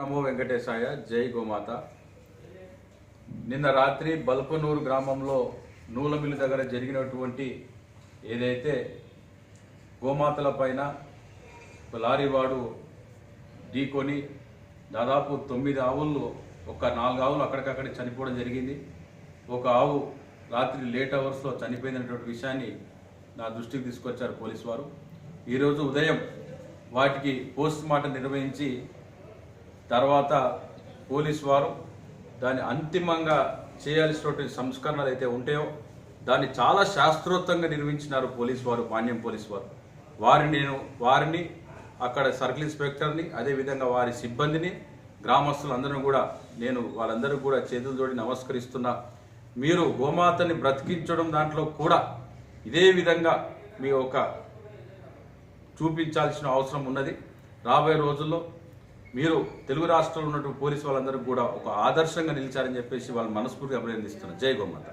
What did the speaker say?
నమో వెంకటేశాయ జై గోమాత. నిన్న రాత్రి బల్పనూరు గ్రామంలో నూలమిల్లు దగ్గర జరిగినటువంటి ఏదైతే గోమాతల పైన ఒక లారీ వాడు ఢీకొని దాదాపు తొమ్మిది ఆవులు ఒక నాలుగు ఆవులు అక్కడికక్కడ చనిపోవడం జరిగింది. ఒక ఆవు రాత్రి లేట్ అవర్స్లో చనిపోయినటువంటి విషయాన్ని నా దృష్టికి తీసుకొచ్చారు పోలీసు వారు. ఈరోజు ఉదయం వాటికి పోస్ట్ మార్టం నిర్వహించి తర్వాత పోలీస్ వారు దాన్ని అంతిమంగా చేయాల్సినటువంటి సంస్కరణలు అయితే ఉంటాయో దాన్ని చాలా శాస్త్రోక్తంగా నిర్మించినారు పోలీస్ వారు పాణ్యం పోలీస్ వారు. వారిని నేను వారిని అక్కడ సర్కిల్ ఇన్స్పెక్టర్ని అదేవిధంగా వారి సిబ్బందిని గ్రామస్తులందరూ కూడా నేను వాళ్ళందరూ కూడా చేతులు జోడి నమస్కరిస్తున్నా. మీరు గోమాతని బ్రతికించడం దాంట్లో కూడా ఇదే విధంగా మీ ఒక చూపించాల్సిన అవసరం ఉన్నది. రాబోయే రోజుల్లో మీరు తెలుగు రాష్ట్రంలో ఉన్నటువంటి పోలీసు వాళ్ళందరూ కూడా ఒక ఆదర్శంగా నిలిచారని చెప్పేసి వాళ్ళు మనస్ఫూర్తిగా అభినందిస్తున్నారు. జై గోమాత.